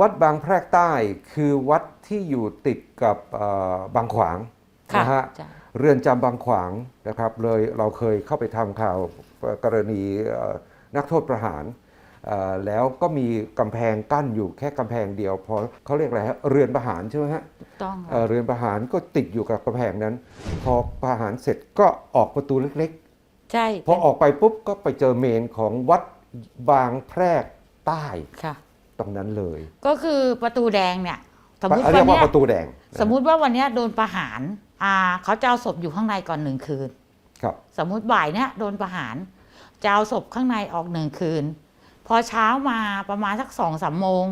วัดบางแพรกใต้คือวัดที่อยู่ติดกับเอ่อบางขวางค่ะนะฮะใช่เรือนจำบางขวางนะครับเลยเราเคยเข้าไปทำข่าวกรณีเอ่อนักโทษประหารเอ่อแล้วก็มีกำแพงกั้นอยู่แค่กำแพงเดียวพอเขาเรียกอะไรฮะเรือนประหารใช่ไหมฮะถูกต้องเอ่อเรือนประหารก็ติดอยู่กับกำแพงนั้น พอประหารเสร็จก็ออกประตูเล็กใช่ๆพอออกไปปุ๊บก็ไปเจอเมนของวัดบางแพรกใต้ค่ะ ตรงนั้นเลยก็คือประตูแดงเนี่ย สมมติเรีวัยนกว่าเนี้ยประตูแดงสมมุติว่าวันเนี้ยโดนประหารอ่าเขาจะเอาศพอยู่ข้างในก่อนหนึ่งคืน ครับ สมมุติบ่ายเนี้ยโดนประหารจะเอาศพข้างในออกหนึ่งคืน พอเช้ามาประมาณสักสองสามโมง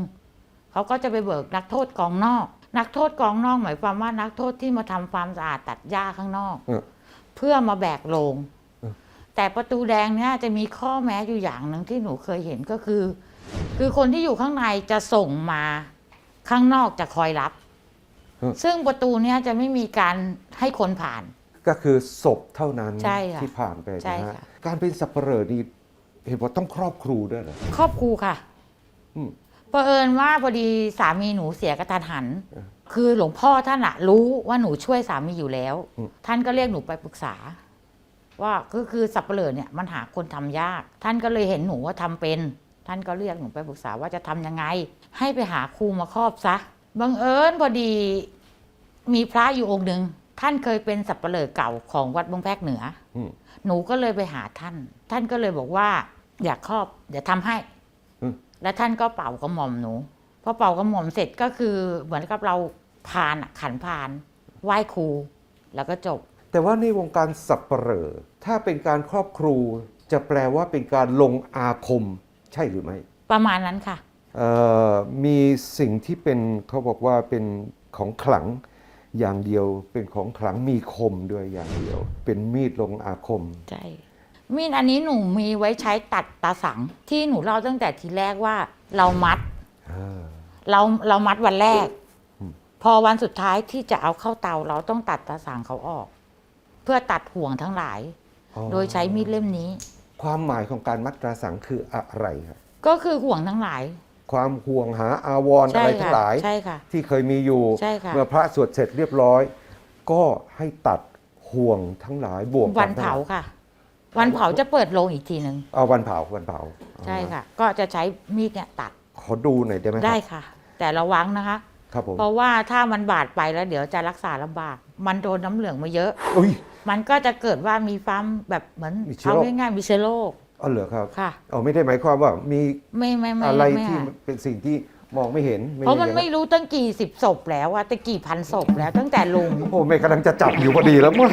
เขาก็จะไปเบิกนักโทษกองนอก นักโทษกองนอกหมายความว่านักโทษที่มาทำความสะอาดตัดหญ้าข้างนอก เออเพื่อมาแบกโลง เออ แต่ประตูแดงเนี่ยจะมีข้อแม้อยู่อย่างหนึ่งที่หนูเคยเห็นก็คือ คือคนที่อยู่ข้างในจะส่งมาข้างนอกจะคอยรับซึ่งประตูเนี้ยจะไม่มีการให้คนผ่าน ก็คือศพเท่านั้นใช่ค่ะที่ผ่านไปใช่นะฮะค่ะ การเป็นสับเปลอนี่เห็นว่าต้องครอบครูด้วยเหรอ ครอบครูค่ะอืมเผอิญว่าพอดีสามีหนูเสียกระทันหัน เออคือหลวงพ่อท่านอะรู้ว่าหนูช่วยสามีอยู่แล้ว อืม ท่านก็เรียกหนูไปปรึกษา ว่าก็คือสับเปลือเนี่ยมันหาคนทำยาก ท่านก็เลยเห็นหนูว่าทำเป็น ท่านก็เรียกหนูไปปรึกษาว่าจะทำยังไง ให้ไปหาครูมาครอบซะบังเอิญพอดีมีพระอยู่องค์หนึ่งท่านเคยเป็นสับเปลือเก่าของวัดบางแพรกเหนืออืมหนูก็เลยไปหาท่าน ท่านก็เลยบอกว่า อยากครอบเดี๋ยวทำให้อืมแล้วท่านก็เป่ากระหม่อมหนูพอเป่ากระหม่อมเสร็จก็คือเหมือนกับเราพานอะขันพาน ไหว้ครู แล้วก็จบ แต่ว่าในวงการสับเปลอถ้าเป็นการครอบครูจะแปลว่าเป็นการลงอาคม ใช่หรือไม่ ประมาณนั้นค่ะเอ่อมีสิ่งที่เป็นเขาบอกว่าเป็นของขลังอย่างเดียว เป็นของขลังมีคมด้วยอย่างเดียว เป็นมีดลงอาคม ใช่ มีดอันนี้หนูมีไว้ใช้ตัดตาสัง ที่หนูเล่าตั้งแต่ทีแรกว่าเรามัดอ่าเราเรามัดวันแรกอืมพอวันสุดท้ายที่จะเอาเข้าเตาเราต้องตัดตาสังเขาออก เพื่อตัดห่วงทั้งหลายอ๋อโดยใช้มีดเล่มนี้ ความหมายของการมัดตราสังคืออะไรครับก็คือห่วงทั้งหลาย ความห่วงหาอาวรณ์ใช่อะไรทั้ค่ะงหลายใช่ค่ะที่เคยมีอยู่ใช่ค่ะเมื่อพระสวดเสร็จเรียบร้อย ก็ให้ตัดห่วงทั้งหลายบ่วงวันเผาค่ะ วันเผาจะเปิดโลงอีกทีหนึ่งเอาวันเผาวันเผาใช่ค่ะ ก็จะใช้มีดเนี่ยตัดขอดูหน่อยได้ไหมครับได้ค่ะ แต่ระวังนะคะ ครับผมเพราะว่าถ้ามันบาดไปแล้วเดี๋ยวจะรักษาลำบาก มันโดนน้ำเหลืองมาเยอะ อุ้ย มันก็จะเกิดว่ามีฟ้ามแบบเหมือนมีเชื้อเอาโรค ง่ายๆมีเชื้อโรคอ๋อเหรอครับค่ะ อ๋อไม่ได้หมายความว่ามีไม่ไม่ไม่อะไรไม่ที่ค่ะเป็นสิ่งที่มองไม่เห็นเพราะมันอย่งไม่รู้ตั้งกี่สิบศพแล้วอะแต่กี่พันศพแล้วตั้งแต่ลุง โอ้ไม่กำลังจะจับอยู่พอดีแล้วมั้ง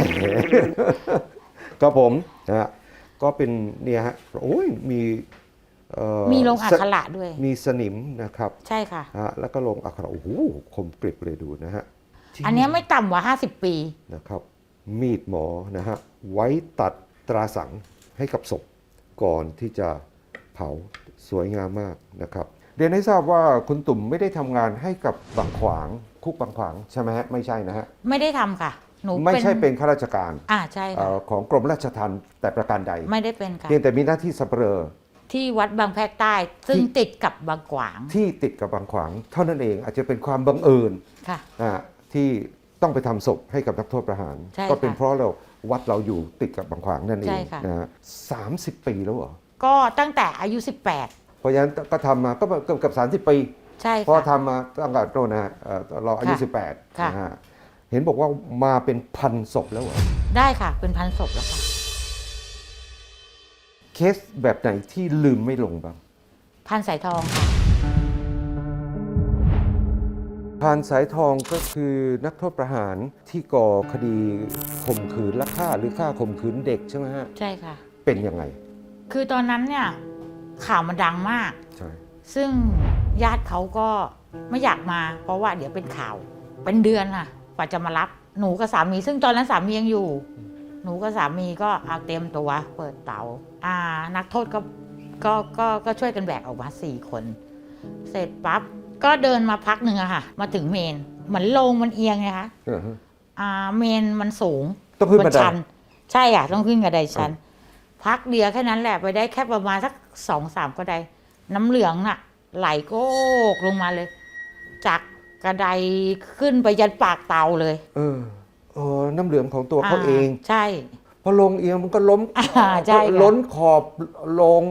ครับผมนะฮะก็เป็นเนี่ยฮะโอ้ยมีเอ่อ มีลงอักสขระด้วย มีสนิมนะครับ ใช่ค่ะฮะแล้วก็ลงอักขระโอ้โหคมกริบเลยดูนะฮะอันเนี้ยไม่ต่ำกว่าห้าสิบปีนะครับ มีดหมอนะฮะไว้ตัดตราสังให้กับศพก่อนที่จะเผาสวยงามมากนะครับเรียนให้ทราบว่าคุณตุ่มไม่ได้ทำงานให้กับบางขวางคุกบางขวางใช่ไหมฮะไม่ใช่นะฮะไม่ได้ทำค่ะ หนูไม่ใช่เป็นข้าราชการอ่าใช่เอ่ค่ะอของกรมราชทัณฑ์แต่ประการใด ไม่ได้เป็นค่ะ เพียงแต่มีหน้าที่สับเปลอ ที่วัดบางแพรกใต้ ซึ่งที่ติดกับบางกวาง ที่ติดกับบางขวาง เท่านั้นเองอาจจะเป็นความบังเอิญค่ะนะฮะที่ต้องไปทำศพให้กับนักโทษประหาร ใช่ก็เป็นค่ะเพราะเราวัดเราอยู่ติดกับบางขวางนั่นเอใช่งค่ะ นะฮะสามสิบปีแล้วเหรอก็ตั้งแต่อายุเพราะฉะนั้นก็ทำมาก็เกือบเกับสามสิบปี18ใช่เพราะค่ะ ทำมาตั้งแต่โน่นนะฮะเอ่อเราอายุค่ะสิบแปดค่ะ นะฮะเห็นบอกว่ามาเป็นพันศพแล้วเหรอได้ค่ะ เป็นพันศพแล้วค่ะ เคสแบบไหนที่ลืมไม่ลงบ้างพันสายทองค่ะ พานสายทองก็คือนักโทษประหารที่ก่อคดีข่มขืนและฆ่าหรือฆ่าข่มขืนเด็กใช่ไหมฮะ ใช่ค่ะ เป็นยังไง คือตอนนั้นเนี่ยข่าวมันดังมาก ใช่ ซึ่งญาติเขาก็ไม่อยากมา เพราะว่าเดี๋ยวเป็นข่าว เป็นเดือนค่ะกว่าจะมารับหนูกับสามี ซึ่งตอนนั้นสามียังอยู่ หนูกับสามีก็เอาเตรียมตัวเปิดเตาอ่า นักโทษก็ก็ก็ก็ช่วยกันแบกออกมาสี่คน เสร็จปั๊บก็เดินมาพักหนึ่งอะค่ะ มาถึงเมนเหมือนโลงมันเอียงไงคะเออฮะอ่าเมนมันสูงต้องขึ้นบันไดชัน ใช่อะต้องขึ้นกระไดชัน พักเดียวแค่นั้นแหละไปได้แค่ประมาณสักสองสามกระไดน้ำเหลืองน่ะ ไหลโกกลงมาเลย จากกระไดขึ้นไปยันปากเตาเลย เออเออ น้ำเหลืองของตัวเขาเอง ใช่ พอลงเอียงมันก็ล้มอ่าใช่ค่ะ ล้นขอบลง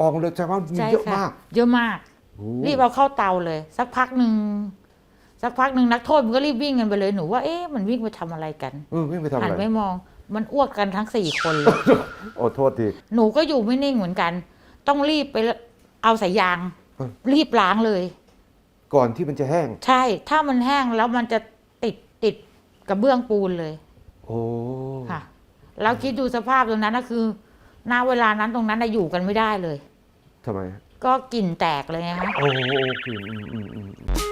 ออกเลยใช่ไหมมีใช่เยอะค่ะมากเยอะมาก โอ้รีบเอาเข้าเตาเลย สักพักหนึ่งสักพักหนึ่งนักโทษมันก็รีบวิ่งกันไปเลยหนูว่าเอ๊ะมันวิ่งไปทำอะไรกันเออไม่ไปทำหัอะนไรไปมองมันอ้วกกันทั้งสี่คนเลย โอ้โทษที หนูก็อยู่ไม่นิ่งเหมือนกัน ต้องรีบไปเอาสายยาง เออ รีบล้างเลย ก่อนที่มันจะแห้ง ใช่ ถ้ามันแห้งแล้วมันจะติดติดกระเบื้องปูนเลย โอ้ค่ะ แล้วคิดดูสภาพตรงนั้นนะคือณเวลานั้นตรงนั้นน่ะอยู่กันไม่ได้เลย ทำไมก็กลิ่นแตกเลยนะคะ โอ้โหโอเคอืมอืมอืม